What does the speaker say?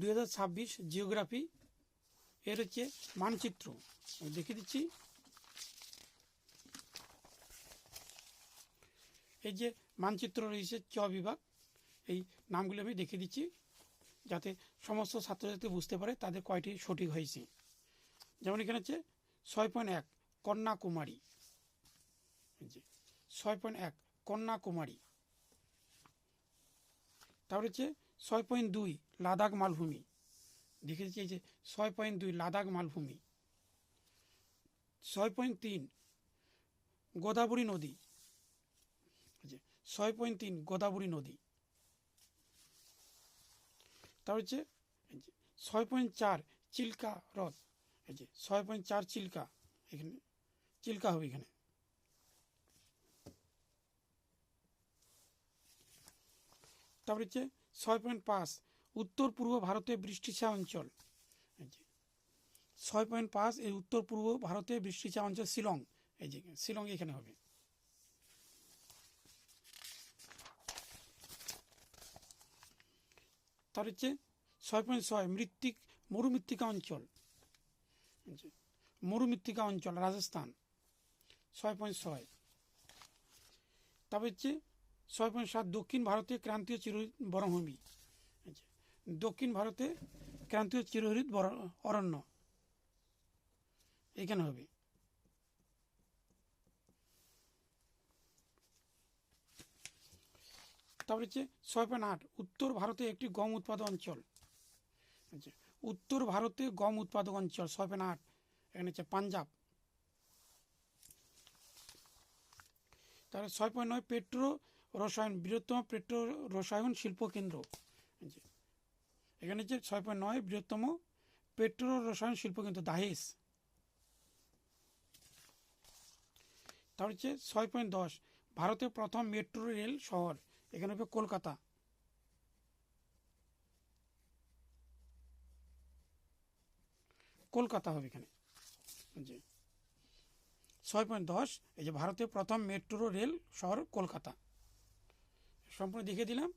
দুই হাজার ছাব্বিশ জিওগ্রাফি, এর হচ্ছে মানচিত্র। আমি দিচ্ছি। এই যে মানচিত্র রয়েছে চ বিভাগ, এই নামগুলো আমি দেখিয়ে দিচ্ছি, যাতে সমস্ত ছাত্রছাত্রী বুঝতে পারে তাদের কয়টি সঠিক হয়েছে। যেমন এখানে হচ্ছে ছয় পয়েন্ট এক, কন্যাকুমারী। ছয় পয়েন্ট এক, কন্যাকুমারী। তারপরে হচ্ছে ছয় পয়েন্ট দুই লাদাখ মালভূমি। দেখে দিচ্ছি এই যে ছয় পয়েন্ট দুই লাদাখ মালভূমি। ছয় পয়েন্ট তিন গোদাবরী নদী। ছয় পয়েন্ট তিন গোদাবরী নদী। তার হচ্ছে ছয় পয়েন্ট চার চিল্কা হ্রদ। এই যে ছয় পয়েন্ট চার চিল্কা এখানে, চিল্কা হবে এখানে। তারপর হচ্ছে ছয় পয়েন্ট পাঁচ উত্তর পূর্ব ভারতে বৃষ্টিছায়া অঞ্চল ছয় পয়েন্ট পাঁচ এই উত্তর পূর্ব ভারতে বৃষ্টিছায়া অঞ্চল শিলং। এই যে, শিলং এখানে হবে। তার হচ্ছে ছয় পয়েন্ট ছয়, মৃত্তিক, মরুমৃত্তিকা অঞ্চল। মরুমৃত্তিকা অঞ্চল, রাজস্থান। ছয় পয়েন্ট ছয়। তারপর হচ্ছে ছয় পয়েন্ট সাত দক্ষিণ ভারতে ক্রান্তীয় চিরহরিত বনভূমি। এই দক্ষিণ ভারতে ক্রান্তীয় চিরহরিত অরণ্য। এখানে হবে। তারপরে হচ্ছে ছয় পয়েন্ট আট, উত্তর ভারতে একটি গম উৎপাদক অঞ্চল। আচ্ছা উত্তর ভারতে গম উৎপাদক অঞ্চল, ছয় পয়েন্ট আট, এখানে হচ্ছে পাঞ্জাব। তারপরে ছয় পয়েন্ট নয়, পেট্রো রসায়ন বৃহত্তম পেট্রো রসায়ন শিল্প কেন্দ্র। যে, এখানে হচ্ছে ছয় পয়েন্ট নয় বৃহত্তম পেট্রো রসায়ন শিল্প কেন্দ্র দাহেস তারপর হচ্ছে ছয় পয়েন্ট দশ ভারতের প্রথম মেট্রো রেল শহর এখানে হবে কলকাতা। কলকাতা হবে এখানে। জি। ছয় পয়েন্ট দশ এই যে ভারতের প্রথম মেট্রো রেল শহর কলকাতা। সম্পূর্ণ দেখে দিলাম।